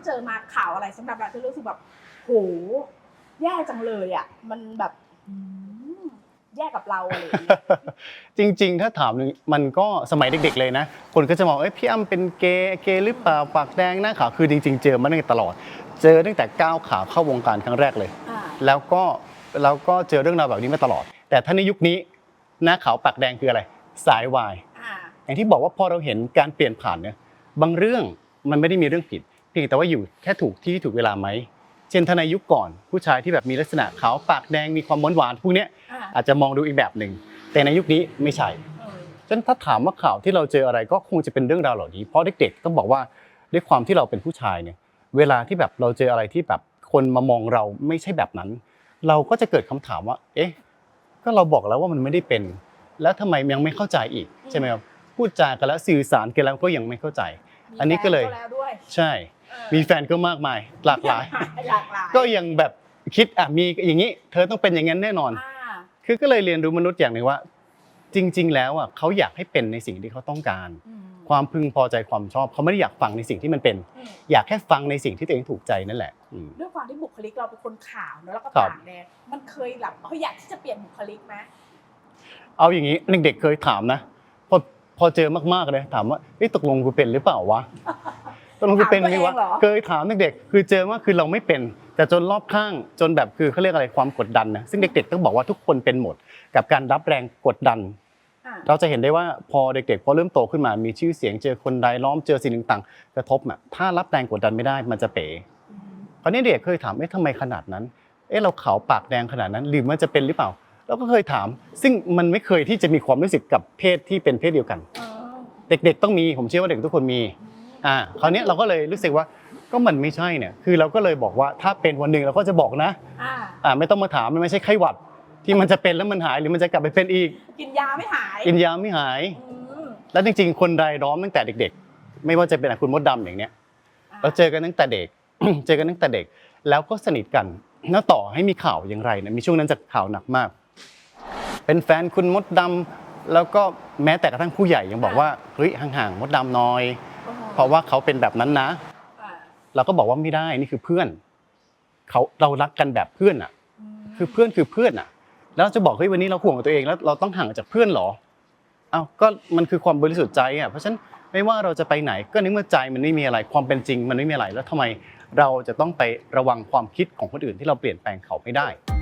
ที่เจอมาข่าวอะไรสำหรับเราที่รู้สึกแบบโหแย่จังเลยอะมันแบบอืมแย่กับเราอะไรอย่างเงี้ยจริง ๆ ถ้าถามหนึ่งมันก็สมัยเด็ก ๆ เลยนะ คนก็จะมองเอ้ยพี่อ้ำเป็นเกย์เกย์หรือเปล่าปากแดงหน้าขาวคือจริง ๆ เจอมาตั้งแต่ตลอด เจอตั้งแต่ก้าวขาเข้าวงการครั้งแรกเลยอ่าแล้วก็แล้วก็เจอเรื่องราวแบบนี้มาตลอด แต่ถ้าในยุคนี้หน้าขาวปากแดงคืออะไร สายวายอ่าอย่างที่บอกว่าพอเราเห็นการเปลี่ยนผ่านเนี่ยบางเรื่องมันไม่ได้มีเรื่องผิด เพียงแต่ว่าอยู่แค่ถูกที่ถูกเวลาไหม เช่นถ้าในยุคก่อน ผู้ชายที่แบบมีลักษณะขาวปากแดงมีความหวานหวานๆพวกเนี้ยอ่าอาจจะมองดูอีกแบบหนึ่งแต่ในยุคนี้ไม่ใช่เออฉะนั้นถ้าถามว่าข่าวที่เราเจออะไรก็คงจะเป็นเรื่องราวเหล่านี้ เพราะเด็กๆต้องบอกว่าด้วยความที่เราเป็นผู้ชายเนี่ยเวลาที่แบบเราเจออะไรที่แบบคนมามองเราไม่ใช่แบบนั้น เราก็จะเกิดคำถามว่า เอ๊ะก็เราบอกแล้วว่ามันไม่ได้เป็น แล้วทำไมยังไม่เข้าใจอีกใช่ไหมครับพูดจากันแล้วสื่อสารกันแล้วก็ยังไม่เข้าใจมีอันนี้ก็เลยแฟแล้วด้วยใช่เออ มีแฟนก็มากมายหลากหลาย หลากหลายก็ยังแบบคิดอะมีอย่างนี้เธอต้องเป็นอย่างนั้นแน่นอนอ่าคือก็เลยเรียนรู้มนุษย์อย่างหนึ่งว่า จริง ๆ แล้วอะเขาอยากให้เป็นในสิ่งที่เขาต้องการ อืมความพึงพอใจความชอบเขาไม่ได้อยากฟังในสิ่งที่มันเป็น อืมอยากแค่ฟังในสิ่งที่ตัวเองถูกใจนั่นแหละอืม ด้วยความที่บุคลิกเราเป็นคนขาวเนอะแล้วก็ครับ ปากแดงมันเคยแบบเขาอยากที่จะเปลี่ยนบุคลิกไหมเอาอย่างนี้เด็กๆเคยถามนะพอพอเจอมากๆเลยถามว่าเอ้ยตกลงกูเป็นหรือเปล่าวะ ตกลงกูเป็นไหมวะเคยถามเด็กๆคือเจอว่าคือเราไม่เป็น แต่จนรอบข้างจนแบบคือเขาเรียกอะไรความกดดันนะซึ่งเด็กๆต้องบอกว่าทุกคนเป็นหมด กับการรับแรงกดดัน อ่าเราจะเห็นได้ว่าพอเด็กๆพอเริ่มโตขึ้นมา มีชื่อเสียงเจอคนรายล้อมเจอสิ่งต่างๆกระทบอะถ้ารับแรงกดดันไม่ได้มันจะเป๋อืมคราวนี้เด็กเคยถามเอ๊ะทำไมขนาดนั้น เอ๊ะเราขาวปากแดงขนาดนั้นหรือมันจะเป็นหรือเปล่า เราก็เคยถาม ซึ่งมันไม่เคยที่จะมีความรู้สึกกับเพศที่เป็นเพศเดียวกัน เออเด็กๆ ต้องมีผมเชื่อว่าเด็กทุกคนมี อ่าคราวนี้เราก็เลยรู้สึกว่าก็มันไม่ใช่เนี่ยคือเราก็เลยบอกว่าถ้าเป็นวันหนึ่งเราก็จะบอกนะอ่าอ่าไม่ต้องมาถามมันไม่ใช่ไข้หวัด ที่มันจะเป็นแล้วมันหายหรือมันจะกลับไปเป็นอีก กินยาไม่หายกินยาไม่หาย อืมแล้วจริงๆ คนรายล้อมตั้งแต่เด็ก ๆ ไม่ว่าจะเป็นอะคุณมดดำอย่างเนี้ยเราเจอกันตั้งแต่เด็ก เจอกันตั้งแต่เด็ก แล้วก็สนิทกัน แล้วต่อให้มีข่าวอย่างไรนะมีช่วงนั้นจะข่าวหนักมาก เป็นแฟนคุณมดดำแล้วก็แม้แต่กระทั่งผู้ใหญ่ยังบอกว่าเฮ้ยห่างๆมดดำหน้อยโอ้โหเพ ราะว่าเขาเป็นแบบนั้นนะอ่าเราก็บอกว่าไม่ได้นี่คือเพื่อนเขาเรารักกันแบบเพื่อนอะมคือเพื่อนคือเพื่อนอะ แล้วเราจะบอกเฮ้ยวันนี้เราห่วงตัวเองแล้วเราต้องห่างจากเพื่อนเหรอเอ้าก็มันคือความบริสุทธิ์ใจอะเพราะฉะนั้นไม่ว่าเราจะไปไหนก็ในเมื่อใจมันไม่มีอะไรความเป็นจริง มันไม่มีอะไรแล้วทำไมเราจะต้องไประวังความคิดของคนอื่นที่เราเปลี่ยนแปลงเขาไม่ได้อื